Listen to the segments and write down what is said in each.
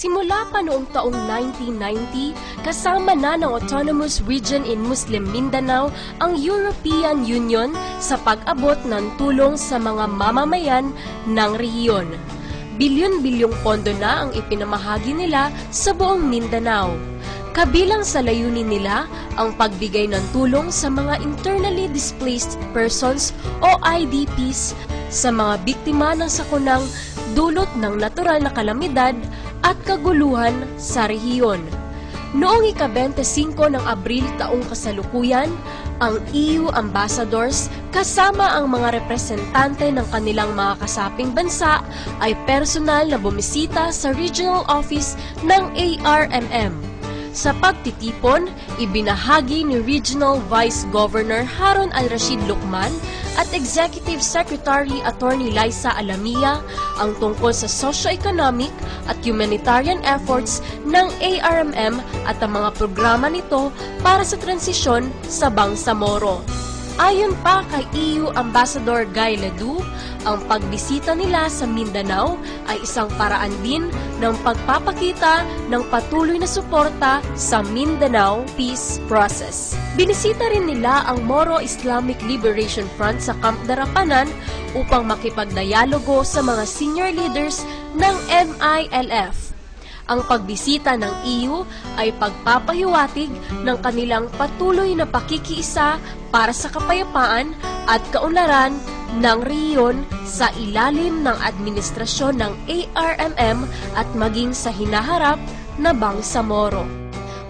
Nagsimula noong taong 1990, kasama na ng Autonomous Region in Muslim Mindanao ang European Union sa pag-abot ng tulong sa mga mamamayan ng rehiyon. Bilyon-bilyong pondo na ang ipinamahagi nila sa buong Mindanao. Kabilang sa layunin nila ang pagbigay ng tulong sa mga internally displaced persons o IDPs sa mga biktima ng sakunang dulot ng natural na kalamidad at kaguluhan sa rehiyon. Noong ika-25 ng Abril taong kasalukuyan, ang EU ambassadors kasama ang mga representante ng kanilang mga kasaping bansa ay personal na bumisita sa regional office ng ARMM. Sa pagtitipon, ibinahagi ni Regional Vice Governor Harun Al-Rashid Lukman at Executive Secretary Attorney Liza Alamia ang tungkol sa socio-economic at humanitarian efforts ng ARMM at ang mga programa nito para sa transisyon sa Bangsamoro. Ayon pa kay EU Ambassador Guy Ledoux, ang pagbisita nila sa Mindanao ay isang paraan din ng pagpapakita ng patuloy na suporta sa Mindanao peace process. Binisita rin nila ang Moro Islamic Liberation Front sa Camp Darapanan upang makipagdialogo sa mga senior leaders ng MILF. Ang pagbisita ng EU ay pagpapahiwatig ng kanilang patuloy na pakikiisa para sa kapayapaan at kaunlaran ng rehiyon sa ilalim ng administrasyon ng ARMM at maging sa hinaharap na Bangsamoro.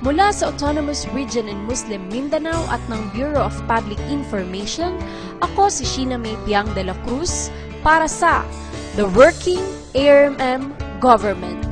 Mula sa Autonomous Region in Muslim Mindanao at ng Bureau of Public Information, ako si Sheena May Piang de la Cruz para sa The Working ARMM Government.